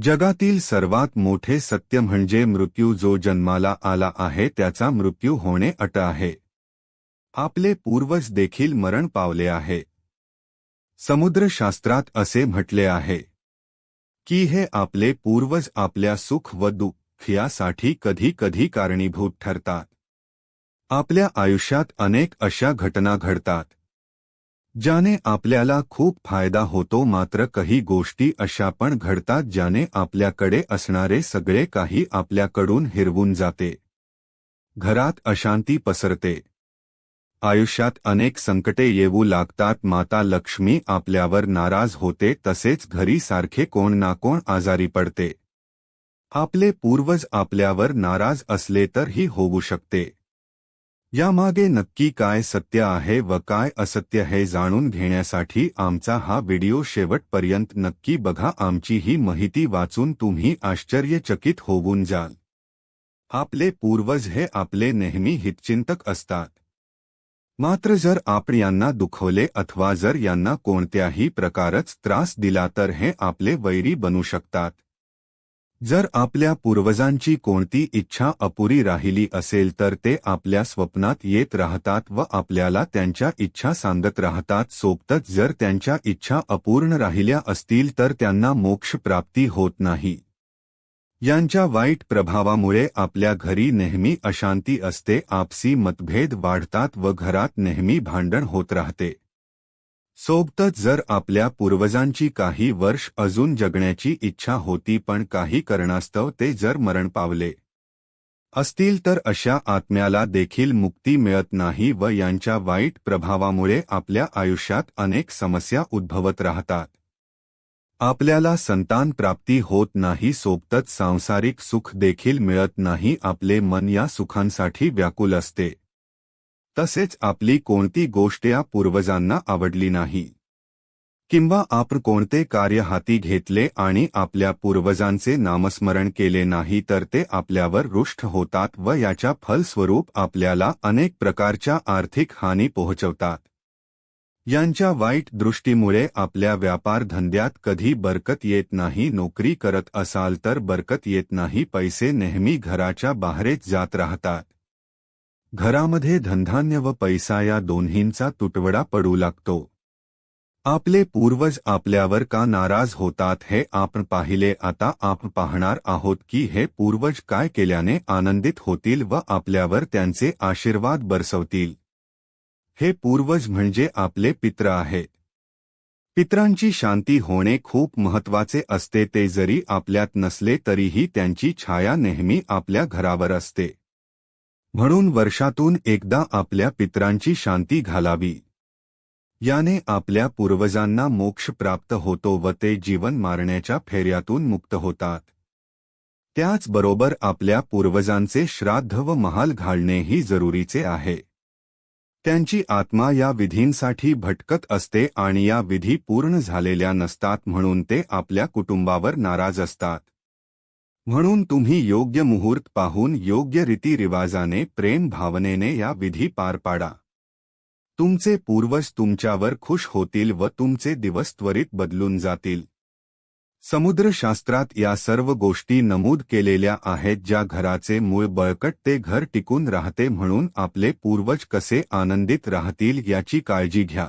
जगातील सर्वात मोठे सत्य म्हणजे मृत्यू जो जन्माला आला आहे त्याचा मृत्यू होणे अट आहे. आपले पूर्वज देखील मरण पावले आहे. समुद्रशास्त्रात असे म्हटले आहे की हे आपले पूर्वज आपल्या सुख व दुःख यासाठी कधी कधी कारणीभूत ठरतात. आपल्या आयुष्यात अनेक अशा घटना घडतात. ज्याने आपल्याला खूप फायदा होतो मात्र काही गोष्टी अशा पण घडतात ज्याने आपल्याकडे असणारे सगळे काही आपल्याकडून हिरवून जाते. घरात अशांती पसरते. आयुष्यात अनेक संकटे येऊ लागतात. माता लक्ष्मी आपल्यावर नाराज होते. तसेच घरी सारखे कोण ना कोण आजारी पडते. आपले पूर्वज आपल्यावर नाराज असले तरही होऊ शकते. यामागे नक्की काय सत्य आहे व काय असत्य हे जाणून घेण्यासाठी आमचा हा व्हिडिओ शेवटपर्यंत नक्की बघा. आमची ही माहिती वाचून तुम्ही आश्चर्यचकित होऊन जाल. आपले पूर्वज हे आपले नेहमी हितचिंतक असतात. मात्र जर आपण यांना दुखवले अथवा जर यांना कोणत्याही प्रकारच त्रास दिला तर हे आपले वैरी बनू शकतात. जर आपल्या पूर्वजांची कोणती इच्छा अपुरी राहिली असेल तर ते आपल्या स्वप्नात येत राहतात व आपल्याला त्यांच्या इच्छा सांगत राहतात. सोबतच जर त्यांच्या इच्छा अपूर्ण राहिल्या असतील तर त्यांना मोक्ष प्राप्ती होत नाही. यांच्या वाईट प्रभावामुळे आपल्या घरी नेहमी अशांती असते. आपसी मतभेद वाढतात व घरात नेहमी भांडण होत राहते. सोबतच जर आपल्या पूर्वजांची काही वर्ष अजून जगण्याची इच्छा होती पण काही कारणास्तव ते जर मरण पावले असतील तर अशा आत्म्याला देखील मुक्ती मिळत नाही व यांच्या वाईट प्रभावामुळे आपल्या आयुष्यात अनेक समस्या उद्भवत राहतात. आपल्याला संतान प्राप्ती होत नाही सोबतच सांसारिक सुख देखील मिळत नाही आपले मन या सुखांसाठी व्याकुल असते. तसेच आपली कोणती गोष्ट या पूर्वजांना आवडली नाही. किंवा आपण कोणते कार्य हाती घेतले आणि आपल्या पूर्वजांचे नामस्मरण केले नाही तर ते आपल्यावर रुष्ट होतात व याच्या फलस्वरूप आपल्याला अनेक प्रकारच्या आर्थिक हानी पोहोचवतात. यांच्या वाईट दृष्टीमुळे आपल्या व्यापार धंद्यात कधी बरकत येत नाही नोकरी करत असाल तर बरकत येत नाही पैसे नेहमी घराच्या बाहेरच जात राहतात. घरामध्ये धनधान्य व पैसा या दोन्हींचा तुटवडा पडू लागतो. आपले पूर्वज आपल्यावर का नाराज होतात हे आपण पाहिले आता आपण पाहणार आहोत की हे पूर्वज काय केल्याने आनंदित होतील व आपल्यावर त्यांचे आशीर्वाद बरसवतील. हे पूर्वज म्हणजे आपले पित्र आहेत पित्रांची शांती होणे खूप महत्त्वाचे असते ते जरी आपल्यात नसले तरीही त्यांची छाया नेहमी आपल्या घरावर असते. म्हणून वर्षातून एकदा आपल्या पित्रांची शांती घालावी. याने आपल्या पूर्वजांना मोक्ष प्राप्त होतो व ते जीवन मारण्याच्या फेऱ्यातून मुक्त होतात. त्याचबरोबर आपल्या पूर्वजांचे श्राद्ध व महाल घालणेही जरुरीचे आहे. त्यांची आत्मा या विधींसाठी भटकत असते आणि या विधी पूर्ण झालेल्या नसतात म्हणून ते आपल्या कुटुंबावर नाराज असतात. म्हणून तुम्ही योग्य मुहूर्त पाहून योग्य रीतिरिवाजाने प्रेम भावनेने या विधी पार पाडा. तुमचे पूर्वज तुमच्यावर खुश होतील व तुमचे दिवस त्वरित बदलून जातील. समुद्रशास्त्रात या सर्व गोष्टी नमूद केलेल्या आहेत ज्या घराचे मूळ बळकट ते घर टिकून राहते म्हणून आपले पूर्वज कसे आनंदित राहतील याची काळजी घ्या.